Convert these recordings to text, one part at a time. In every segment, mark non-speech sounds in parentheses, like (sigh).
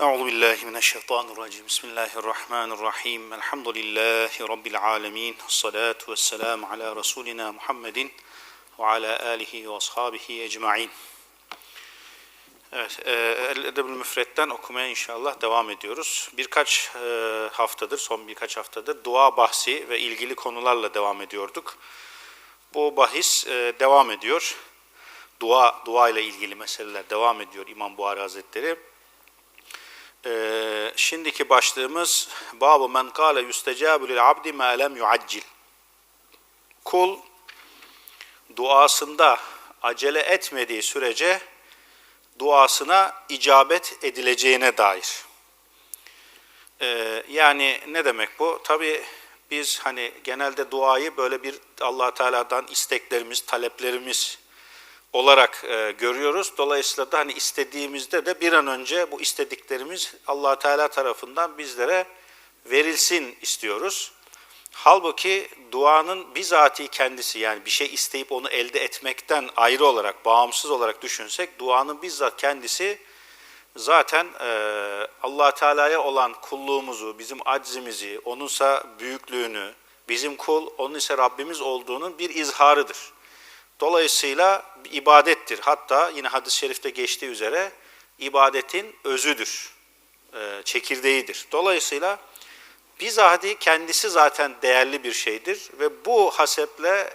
Euzu billahi mineşşeytanirracim. Bismillahirrahmanirrahim. Elhamdülillahi rabbil alamin. Salatu vesselam ala resulina Muhammedin ve ala alihi ve ashabihi ecmaîn. Evet, e, Edebül Müfret'ten okumaya inşallah devam ediyoruz. Birkaç e, haftadır, son birkaç haftadır dua bahsi ve ilgili konularla devam ediyorduk. Bu bahis e, devam ediyor. Dua, dua ile ilgili meseleler devam ediyor İmam Buhari Hazretleri. Ee, şimdiki başlığımız Babu men kâle yüstecâbü lil abdi mâ lem yuaccil. Kul duasında acele etmediği sürece duasına icabet edileceğine dair. Ee, yani ne demek bu? Tabi biz hani genelde duayı böyle bir allah Teala'dan isteklerimiz, taleplerimiz olarak e, görüyoruz. Dolayısıyla da hani istediğimizde de bir an önce bu istediklerimiz allah Teala tarafından bizlere verilsin istiyoruz. Halbuki duanın bizatihi kendisi yani bir şey isteyip onu elde etmekten ayrı olarak, bağımsız olarak düşünsek duanın bizzat kendisi zaten e, allah Teala'ya olan kulluğumuzu, bizim aczimizi, onunsa büyüklüğünü, bizim kul, onun ise Rabbimiz olduğunun bir izharıdır. Dolayısıyla ibadettir. Hatta yine hadis-i şerifte geçtiği üzere ibadetin özüdür, e, çekirdeğidir. Dolayısıyla bizatihi kendisi zaten değerli bir şeydir ve bu haseple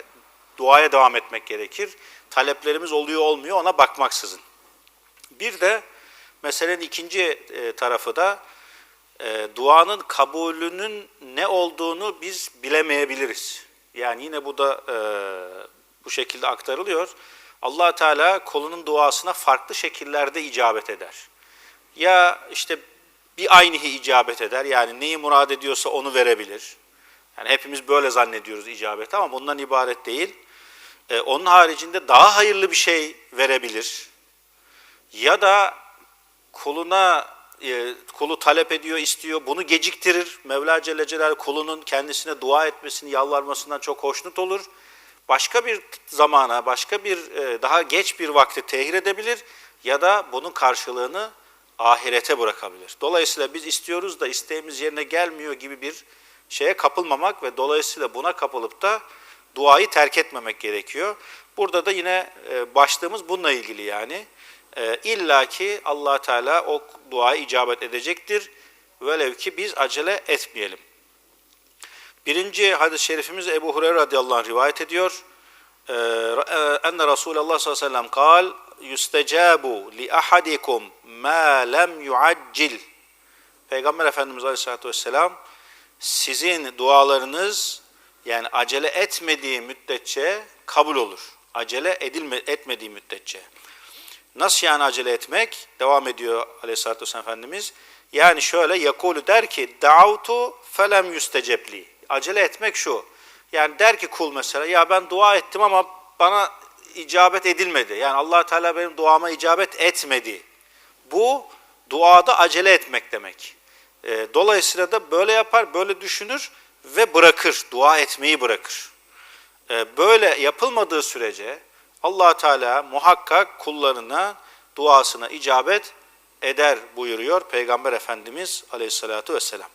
duaya devam etmek gerekir. Taleplerimiz oluyor olmuyor ona bakmaksızın. Bir de meselenin ikinci e, tarafı da e, duanın kabulünün ne olduğunu biz bilemeyebiliriz. Yani yine bu da bu şekilde aktarılıyor. allah Teala kolunun duasına farklı şekillerde icabet eder. Ya işte bir aynihi icabet eder. Yani neyi murad ediyorsa onu verebilir. Yani hepimiz böyle zannediyoruz icabeti ama bundan ibaret değil. Ee, onun haricinde daha hayırlı bir şey verebilir. Ya da kuluna e, kulu talep ediyor, istiyor. Bunu geciktirir. Mevla Celle Celaluhu kulunun kendisine dua etmesini, yalvarmasından çok hoşnut olur başka bir zamana, başka bir e, daha geç bir vakti tehir edebilir ya da bunun karşılığını ahirete bırakabilir. Dolayısıyla biz istiyoruz da isteğimiz yerine gelmiyor gibi bir şeye kapılmamak ve dolayısıyla buna kapılıp da duayı terk etmemek gerekiyor. Burada da yine e, başlığımız bununla ilgili yani. E, İlla ki allah Teala o duayı icabet edecektir. Velev ki biz acele etmeyelim. Birinci hadis-i şerifimiz Ebu Hureyre radıyallahu anh rivayet ediyor. Ee, enne Resulullah sallallahu aleyhi ve sellem kal yustecabu li ahadikum ma lem yuaccil. Peygamber Efendimiz aleyhissalatü vesselam sizin dualarınız yani acele etmediği müddetçe kabul olur. Acele edilme, etmediği müddetçe. Nasıl yani acele etmek? Devam ediyor aleyhissalatü vesselam Efendimiz. Yani şöyle yakulu der ki da'utu felem yüstecebli acele etmek şu. Yani der ki kul mesela ya ben dua ettim ama bana icabet edilmedi. Yani allah Teala benim duama icabet etmedi. Bu duada acele etmek demek. E, dolayısıyla da böyle yapar, böyle düşünür ve bırakır, dua etmeyi bırakır. E, böyle yapılmadığı sürece allah Teala muhakkak kullarına duasına icabet eder buyuruyor Peygamber Efendimiz aleyhissalatu vesselam.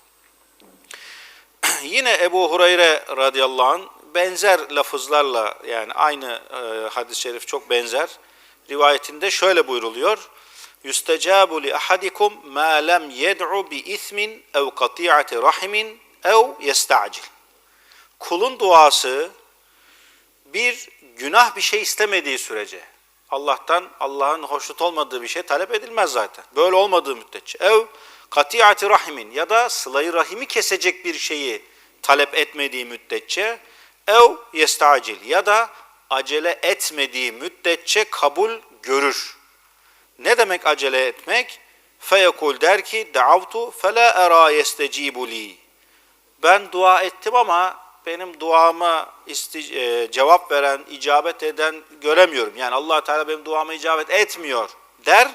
(clears throat) Yine Ebu Hureyre radıyallahu anh benzer lafızlarla yani aynı e, hadis-i şerif çok benzer rivayetinde şöyle buyruluyor. Yüstecabu li ahadikum ma lem yed'u bi ismin ev kati'ati rahimin ev yesta'cil. Kulun duası bir günah bir şey istemediği sürece Allah'tan Allah'ın hoşnut olmadığı bir şey talep edilmez zaten. Böyle olmadığı müddetçe. Ev katiyati rahimin ya da sılayı rahimi kesecek bir şeyi talep etmediği müddetçe ev yestacil ya da acele etmediği müddetçe kabul görür. Ne demek acele etmek? Feyekul der ki da'avtu fela era yestecibu li. Ben dua ettim ama benim duama e, cevap veren, icabet eden göremiyorum. Yani allah Teala benim duama icabet etmiyor der.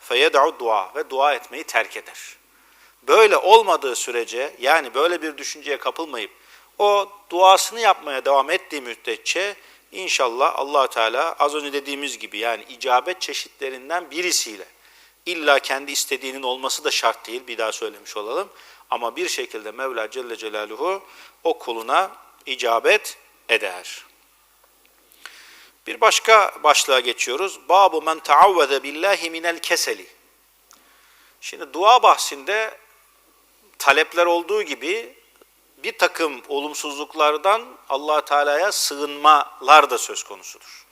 Feyed'u dua ve dua etmeyi terk eder. Böyle olmadığı sürece yani böyle bir düşünceye kapılmayıp o duasını yapmaya devam ettiği müddetçe inşallah allah Teala az önce dediğimiz gibi yani icabet çeşitlerinden birisiyle İlla kendi istediğinin olması da şart değil. Bir daha söylemiş olalım. Ama bir şekilde Mevla Celle Celaluhu o kuluna icabet eder. Bir başka başlığa geçiyoruz. Babu men taavveze billahi minel keseli. Şimdi dua bahsinde talepler olduğu gibi bir takım olumsuzluklardan allah Teala'ya sığınmalar da söz konusudur.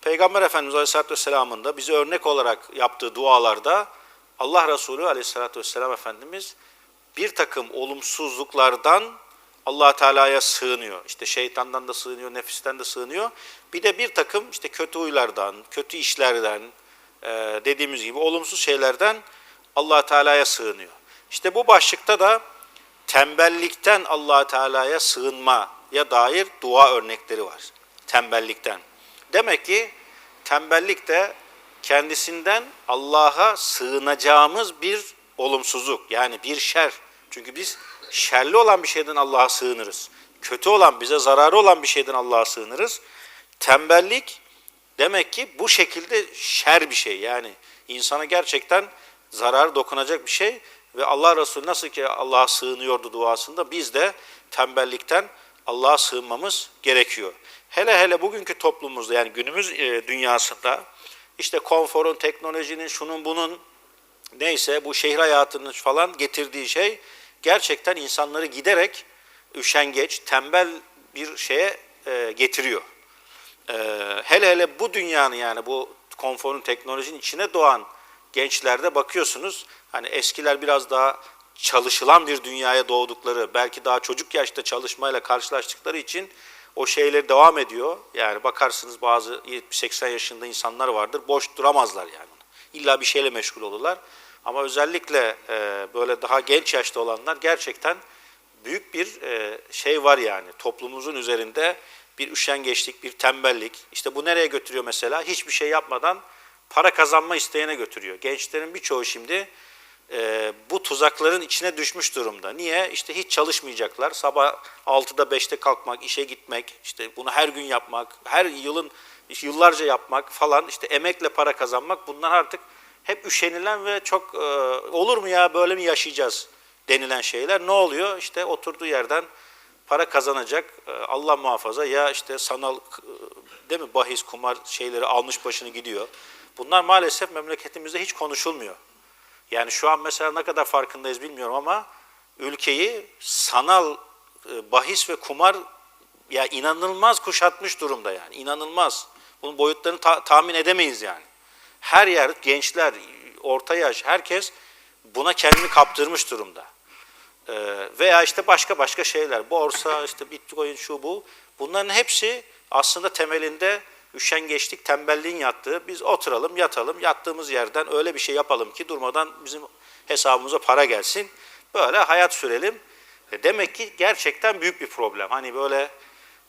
Peygamber Efendimiz Aleyhisselatü Vesselam'ın da bize örnek olarak yaptığı dualarda Allah Resulü Aleyhisselatü Vesselam Efendimiz bir takım olumsuzluklardan allah Teala'ya sığınıyor. İşte şeytandan da sığınıyor, nefisten de sığınıyor. Bir de bir takım işte kötü huylardan, kötü işlerden, e, dediğimiz gibi olumsuz şeylerden allah Teala'ya sığınıyor. İşte bu başlıkta da tembellikten allah Teala'ya sığınmaya dair dua örnekleri var. Tembellikten. Demek ki tembellik de kendisinden Allah'a sığınacağımız bir olumsuzluk yani bir şer. Çünkü biz şerli olan bir şeyden Allah'a sığınırız. Kötü olan, bize zararı olan bir şeyden Allah'a sığınırız. Tembellik demek ki bu şekilde şer bir şey. Yani insana gerçekten zarar dokunacak bir şey ve Allah Resulü nasıl ki Allah'a sığınıyordu duasında biz de tembellikten Allah'a sığınmamız gerekiyor. Hele hele bugünkü toplumumuzda yani günümüz e, dünyasında işte konforun, teknolojinin, şunun bunun neyse bu şehir hayatının falan getirdiği şey gerçekten insanları giderek üşengeç, tembel bir şeye e, getiriyor. E, hele hele bu dünyanın yani bu konforun, teknolojinin içine doğan gençlerde bakıyorsunuz. Hani eskiler biraz daha çalışılan bir dünyaya doğdukları, belki daha çocuk yaşta çalışmayla karşılaştıkları için o şeyler devam ediyor. Yani bakarsınız bazı 70-80 yaşında insanlar vardır, boş duramazlar yani. İlla bir şeyle meşgul olurlar. Ama özellikle e, böyle daha genç yaşta olanlar gerçekten büyük bir e, şey var yani toplumumuzun üzerinde bir üşengeçlik, bir tembellik. İşte bu nereye götürüyor mesela? Hiçbir şey yapmadan para kazanma isteğine götürüyor. Gençlerin birçoğu şimdi e, bu tuzakların içine düşmüş durumda. Niye? İşte hiç çalışmayacaklar. Sabah 6'da 5'te kalkmak, işe gitmek, işte bunu her gün yapmak, her yılın yıllarca yapmak falan, işte emekle para kazanmak bunlar artık hep üşenilen ve çok e, olur mu ya böyle mi yaşayacağız denilen şeyler. Ne oluyor? İşte oturduğu yerden para kazanacak e, Allah muhafaza ya işte sanal e, değil mi bahis kumar şeyleri almış başını gidiyor. Bunlar maalesef memleketimizde hiç konuşulmuyor. Yani şu an mesela ne kadar farkındayız bilmiyorum ama ülkeyi sanal e, bahis ve kumar ya inanılmaz kuşatmış durumda yani inanılmaz. Bunun boyutlarını ta- tahmin edemeyiz yani. Her yer gençler, orta yaş herkes buna kendini kaptırmış durumda. Ee, veya işte başka başka şeyler, borsa, işte bitcoin, şu bu. Bunların hepsi aslında temelinde üşengeçlik, tembelliğin yattığı. Biz oturalım, yatalım, yattığımız yerden öyle bir şey yapalım ki durmadan bizim hesabımıza para gelsin. Böyle hayat sürelim. E demek ki gerçekten büyük bir problem. Hani böyle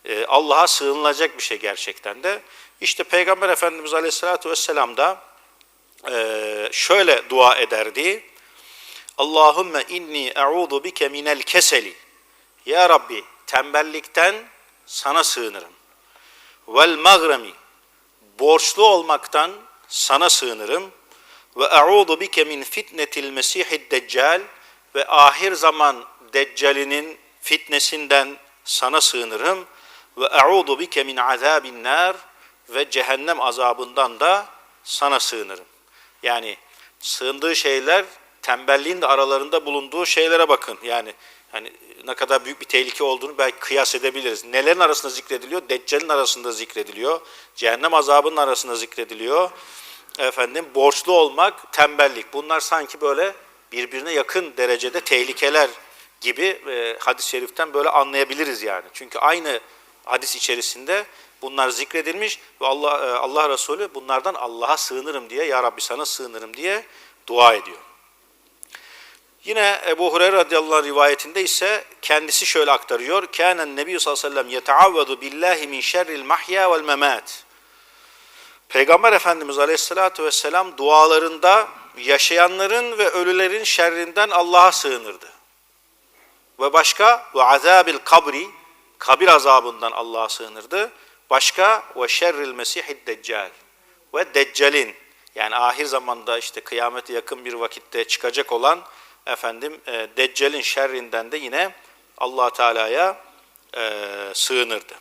e, Allah'a sığınılacak bir şey gerçekten de. İşte Peygamber Efendimiz Aleyhisselatü Vesselam da e, şöyle dua ederdi. Allahümme inni e'udu bike minel keseli. Ya Rabbi tembellikten sana sığınırım. Vel magremi borçlu olmaktan sana sığınırım. Ve e'udu bike min fitnetil mesihid deccal ve ahir zaman deccalinin fitnesinden sana sığınırım. Ve e'udu bike min azabin nar ve cehennem azabından da sana sığınırım. Yani sığındığı şeyler tembelliğin de aralarında bulunduğu şeylere bakın. Yani hani ne kadar büyük bir tehlike olduğunu belki kıyas edebiliriz. Nelerin arasında zikrediliyor? Deccal'in arasında zikrediliyor. Cehennem azabının arasında zikrediliyor. Efendim borçlu olmak, tembellik. Bunlar sanki böyle birbirine yakın derecede tehlikeler gibi e, hadis-i şeriften böyle anlayabiliriz yani. Çünkü aynı hadis içerisinde bunlar zikredilmiş ve Allah e, Allah Resulü bunlardan Allah'a sığınırım diye ya Rabbi sana sığınırım diye dua ediyor. Yine Ebu Hureyre radıyallahu anh rivayetinde ise kendisi şöyle aktarıyor. Kânen Nebi sallallahu aleyhi ve sellem yeteavvedu billahi min şerril mahya vel memat. Peygamber Efendimiz aleyhissalatu vesselam dualarında yaşayanların ve ölülerin şerrinden Allah'a sığınırdı. Ve başka ve azabil kabri kabir azabından Allah'a sığınırdı. Başka ve şerril mesihid deccal ve deccalin Yani ahir zamanda işte kıyamete yakın bir vakitte çıkacak olan efendim e, Deccal'in şerrinden de yine Allah Teala'ya e, sığınırdı.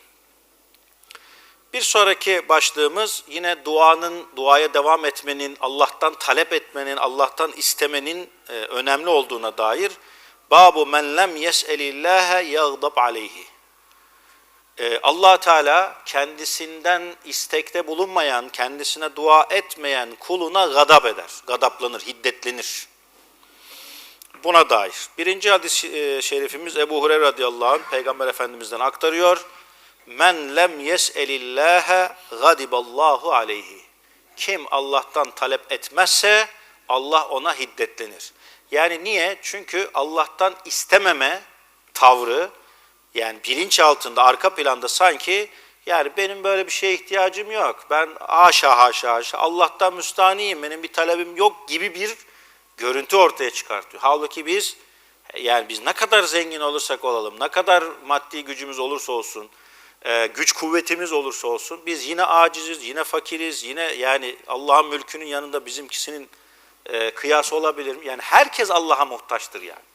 Bir sonraki başlığımız yine duanın, duaya devam etmenin, Allah'tan talep etmenin, Allah'tan istemenin e, önemli olduğuna dair. Babu men lem yes'elillâhe yagdab aleyhi. E, allah Teala kendisinden istekte bulunmayan, kendisine dua etmeyen kuluna gadap eder, gadaplanır, hiddetlenir. Buna dair. Birinci hadis-i şerifimiz Ebu Hureyre radıyallahu anh Peygamber Efendimiz'den aktarıyor. Men lem yes'elillâhe gadiballahu aleyhi. Kim Allah'tan talep etmezse Allah ona hiddetlenir. Yani niye? Çünkü Allah'tan istememe tavrı yani bilinç altında arka planda sanki yani benim böyle bir şeye ihtiyacım yok. Ben haşa haşa haşa Allah'tan müstaniyim benim bir talebim yok gibi bir görüntü ortaya çıkartıyor. Halbuki biz yani biz ne kadar zengin olursak olalım, ne kadar maddi gücümüz olursa olsun, e, güç kuvvetimiz olursa olsun biz yine aciziz, yine fakiriz, yine yani Allah'ın mülkünün yanında bizimkisinin e, kıyası olabilir? Yani herkes Allah'a muhtaçtır yani.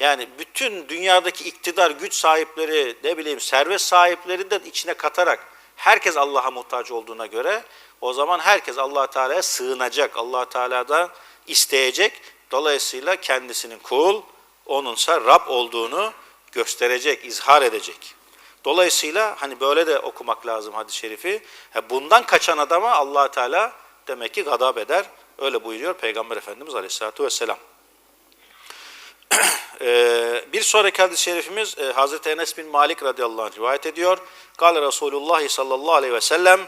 Yani bütün dünyadaki iktidar, güç sahipleri, ne bileyim servet sahipleri de içine katarak herkes Allah'a muhtaç olduğuna göre o zaman herkes allah Teala'ya sığınacak, allah Teala'dan isteyecek. Dolayısıyla kendisinin kul, onunsa Rab olduğunu gösterecek, izhar edecek. Dolayısıyla hani böyle de okumak lazım hadis-i şerifi. Bundan kaçan adama allah Teala demek ki gadab eder. Öyle buyuruyor Peygamber Efendimiz Aleyhisselatü Vesselam. (clears throat) Ee, bir sonraki hadis-i şerifimiz e, Hazreti Enes bin Malik radıyallahu anh rivayet ediyor. Kale Resulullah sallallahu aleyhi ve sellem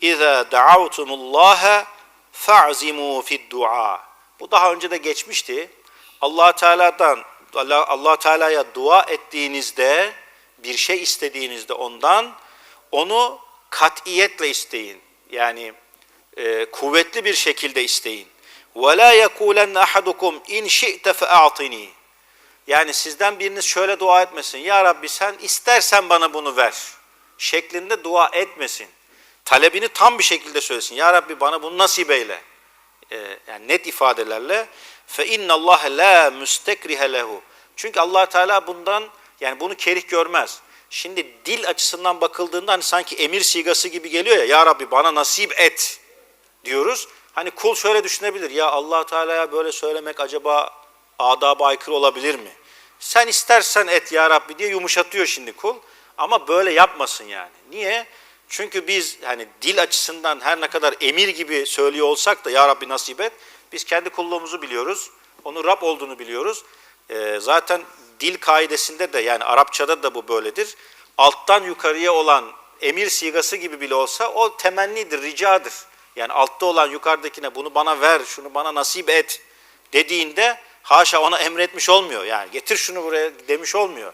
İzâ da'avtumullâhe fa'zimû fid-du'a. Bu daha önce de geçmişti. Allah Teala'dan Allah, Allah Teala'ya dua ettiğinizde bir şey istediğinizde ondan onu katiyetle isteyin. Yani e, kuvvetli bir şekilde isteyin. وَلَا يَقُولَنَّ أَحَدُكُمْ اِنْ شِئْتَ فَاَعْطِنِي Yani sizden biriniz şöyle dua etmesin. Ya Rabbi sen istersen bana bunu ver. Şeklinde dua etmesin. Talebini tam bir şekilde söylesin. Ya Rabbi bana bunu nasip eyle. E, yani net ifadelerle fe innallaha la müstekrihe lehu. Çünkü Allah Teala bundan yani bunu kerih görmez. Şimdi dil açısından bakıldığında hani sanki emir sigası gibi geliyor ya ya Rabbi bana nasip et diyoruz. Hani kul şöyle düşünebilir ya Allah Teala'ya böyle söylemek acaba adaba aykırı olabilir mi? Sen istersen et ya Rabbi diye yumuşatıyor şimdi kul. Ama böyle yapmasın yani. Niye? Çünkü biz hani dil açısından her ne kadar emir gibi söylüyor olsak da ya Rabbi nasip et. Biz kendi kulluğumuzu biliyoruz. Onun Rab olduğunu biliyoruz. Ee, zaten dil kaidesinde de yani Arapçada da bu böyledir. Alttan yukarıya olan emir sigası gibi bile olsa o temennidir, ricadır. Yani altta olan yukarıdakine bunu bana ver, şunu bana nasip et dediğinde haşa ona emretmiş olmuyor. Yani getir şunu buraya demiş olmuyor.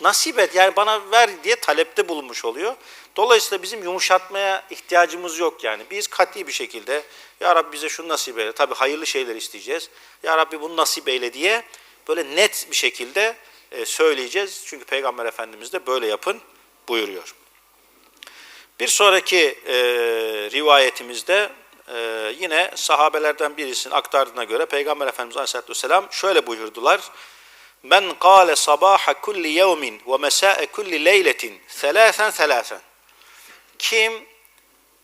Nasip et yani bana ver diye talepte bulunmuş oluyor. Dolayısıyla bizim yumuşatmaya ihtiyacımız yok yani. Biz kat'i bir şekilde Ya Rabbi bize şunu nasip eyle. Tabi hayırlı şeyler isteyeceğiz. Ya Rabbi bunu nasip eyle diye böyle net bir şekilde e, söyleyeceğiz. Çünkü Peygamber Efendimiz de böyle yapın buyuruyor. Bir sonraki e, rivayetimizde e, yine sahabelerden birisinin aktardığına göre Peygamber Efendimiz Aleyhisselatü Vesselam şöyle buyurdular. Men kâle sabaha kulli yevmin ve mesâe kulli leyletin selâsen selâsen. Kim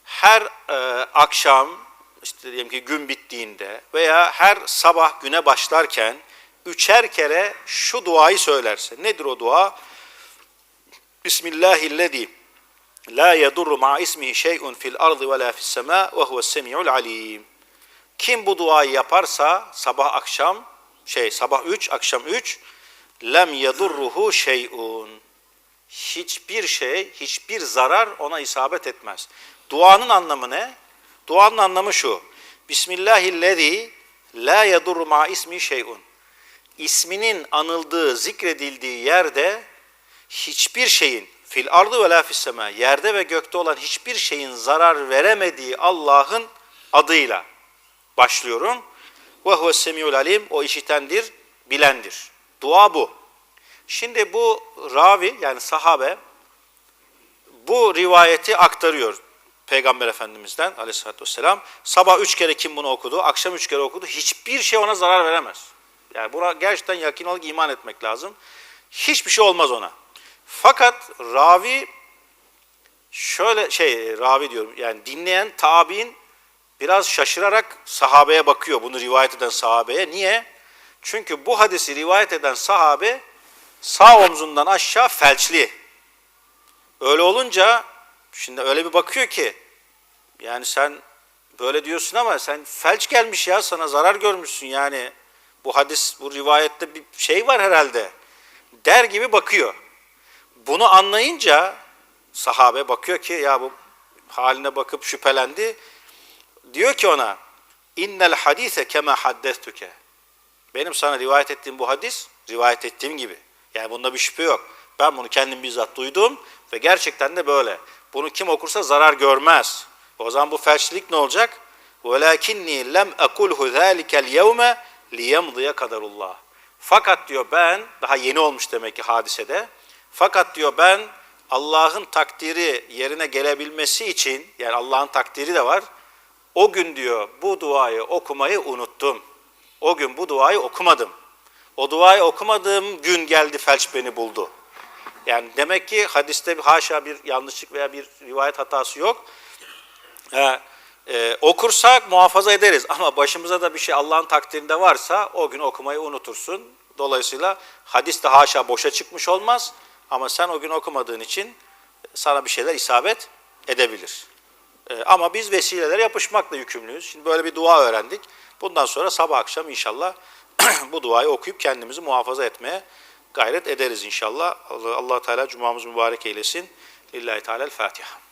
her e, akşam işte diyelim ki gün bittiğinde veya her sabah güne başlarken üçer kere şu duayı söylerse. Nedir o dua? Bismillahillezî La yedurru ma ismihi şey'un fil ardı ve la fis sema ve huves semiul alim. Kim bu duayı yaparsa sabah akşam şey sabah 3 akşam 3 lem yedurruhu şey'un. Hiçbir şey, hiçbir zarar ona isabet etmez. Duanın anlamı ne? Duanın anlamı şu. Bismillahillezî la yedurru ma ismi şey'un. İsminin anıldığı, zikredildiği yerde hiçbir şeyin fil ardı ve la fissema yerde ve gökte olan hiçbir şeyin zarar veremediği Allah'ın adıyla başlıyorum. Ve huve semiul alim o işitendir, bilendir. Dua bu. Şimdi bu ravi yani sahabe bu rivayeti aktarıyor. Peygamber Efendimiz'den aleyhissalatü vesselam. Sabah üç kere kim bunu okudu, akşam üç kere okudu. Hiçbir şey ona zarar veremez. Yani buna gerçekten yakin olarak iman etmek lazım. Hiçbir şey olmaz ona. Fakat ravi şöyle şey ravi diyorum yani dinleyen tabi'in biraz şaşırarak sahabeye bakıyor bunu rivayet eden sahabeye. Niye? Çünkü bu hadisi rivayet eden sahabe sağ omzundan aşağı felçli. Öyle olunca şimdi öyle bir bakıyor ki yani sen böyle diyorsun ama sen felç gelmiş ya sana zarar görmüşsün yani bu hadis bu rivayette bir şey var herhalde der gibi bakıyor. Bunu anlayınca sahabe bakıyor ki ya bu haline bakıp şüphelendi. Diyor ki ona innel hadise kema haddestuke. Benim sana rivayet ettiğim bu hadis rivayet ettiğim gibi. Yani bunda bir şüphe yok. Ben bunu kendim bizzat duydum ve gerçekten de böyle. Bunu kim okursa zarar görmez. O zaman bu felçlilik ne olacak? وَلَاكِنِّي lem اَقُلْهُ ذَٰلِكَ الْيَوْمَ لِيَمْضِيَ kadarullah. Fakat diyor ben, daha yeni olmuş demek ki hadisede, fakat diyor ben Allah'ın takdiri yerine gelebilmesi için, yani Allah'ın takdiri de var, o gün diyor bu duayı okumayı unuttum. O gün bu duayı okumadım. O duayı okumadığım gün geldi felç beni buldu. Yani demek ki hadiste haşa bir yanlışlık veya bir rivayet hatası yok. Ee, e, okursak muhafaza ederiz ama başımıza da bir şey Allah'ın takdirinde varsa o gün okumayı unutursun. Dolayısıyla hadis de haşa boşa çıkmış olmaz ama sen o gün okumadığın için sana bir şeyler isabet edebilir. Ee, ama biz vesilelere yapışmakla yükümlüyüz. Şimdi böyle bir dua öğrendik. Bundan sonra sabah akşam inşallah (clears throat) bu duayı okuyup kendimizi muhafaza etmeye gayret ederiz inşallah. Allah, Teala cumamız mübarek eylesin. Lillahi Teala'l Fatiha.